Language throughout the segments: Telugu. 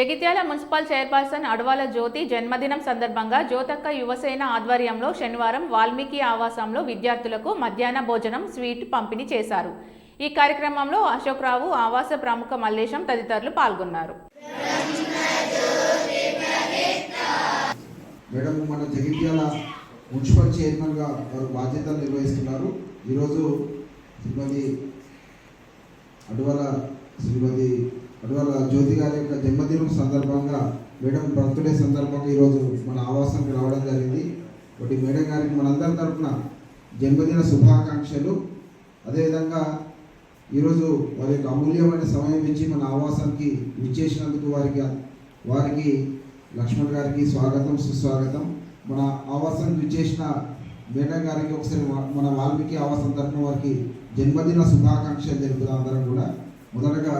జగిత్యాల మున్సిపల్ చైర్పర్సన్ అడవాల జ్యోతి జన్మదినం సందర్భంగా జ్యోతక్క యువసేన ఆధ్వర్యంలో శనివారం వాల్మీకి ఆవాసంలో విద్యార్థులకు మధ్యాహ్న భోజనం స్వీట్ పంపిణీ చేశారు. ఈ కార్యక్రమంలో అశోక్రావు ఆవాస ప్రముఖ మల్లేశం తదితరులు పాల్గొన్నారు. మేడం మన జగిత్యాల మున్సిపల్ చైర్మన్గా వారు బాధ్యతలు నిర్వహిస్తున్నారు. ఈరోజు శ్రీమతి అడవల శ్రీమతి అటువల్ల జ్యోతి గారి యొక్క జన్మదినం సందర్భంగా మేడం బర్త్డే సందర్భంగా ఈరోజు మన ఆవాసానికి రావడం జరిగింది. ఒకటి మేడం గారికి మనందరి తరఫున జన్మదిన శుభాకాంక్షలు. అదేవిధంగా ఈరోజు వారి యొక్క అమూల్యమైన సమయం ఇచ్చి మన ఆవాసానికి విచ్చేసినందుకు వారికి వారికి లక్ష్మణ్ గారికి స్వాగతం సుస్వాగతం. మన ఆవాసానికి విచ్చేసిన మేడం గారికి ఒకసారి మన వాల్మీకి ఆవాసం తరఫున వారికి జన్మదిన శుభాకాంక్షలు తెలుపుదాం అందరం కూడా. మొదటగా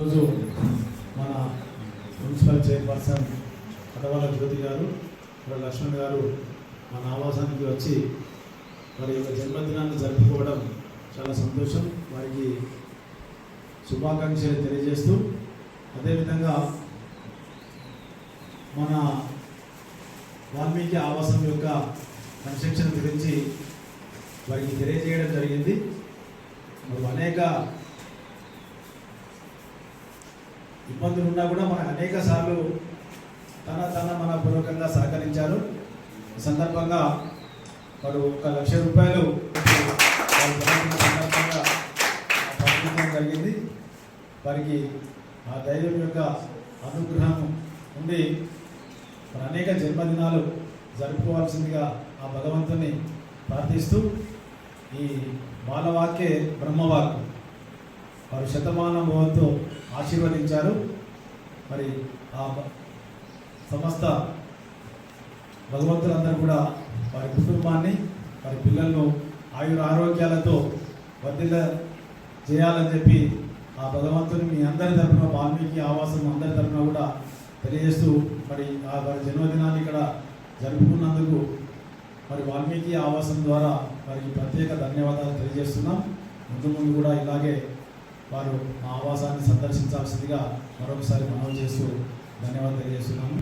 ఈరోజు మన మున్సిపల్ చైర్పర్సన్ కడవాల జ్యోతి గారు ఇక్కడ లక్ష్మణ్ గారు మన ఆవాసానికి వచ్చి వారి యొక్క జన్మదినాన్ని జరుపుకోవడం చాలా సంతోషం. వారికి శుభాకాంక్షలు తెలియజేస్తూ అదేవిధంగా మన వాల్మీకి ఆవాసం యొక్క కన్స్ట్రక్షన్ గురించి వారికి తెలియజేయడం జరిగింది. అనేక ఇబ్బందులు ఉన్నా కూడా మన అనేక సార్లు తన తన మన పూర్వకంగా సహకరించారు. ఈ సందర్భంగా వారు ఒక లక్ష రూపాయలు వారి సందర్భంగా పంపించడం జరిగింది. వారికి ఆ దైవం యొక్క అనుగ్రహం ఉండి మరి అనేక జన్మదినాలు జరుపుకోవాల్సిందిగా ఆ భగవంతుని ప్రార్థిస్తూ ఈ బాలవాక్యే బ్రహ్మవాక్యం. వారు శతమానభవంతో ఆశీర్వదించారు. మరి ఆ సంస్థ సమస్త భగవంతులందరూ కూడా వారి కుటుంబాన్ని వారి పిల్లలను ఆయుర ఆరోగ్యాలతో వర్ధిల్ల చేయాలని చెప్పి ఆ భగవంతుని మీ అందరి తరఫున వాల్మీకి ఆవాసం అందరి తరఫున కూడా తెలియజేస్తూ మరి ఆ వారి జన్మదినాన్ని ఇక్కడ జరుపుకున్నందుకు మరి వాల్మీకి ఆవాసం ద్వారా వారికి ప్రత్యేక ధన్యవాదాలు తెలియజేస్తున్నాం. ముందు ముందు కూడా ఇలాగే వారు మా ఆవాసాన్ని సందర్శించాల్సిందిగా మరొకసారి మనవి చేస్తూ ధన్యవాదాలు తెలియజేస్తున్నాము.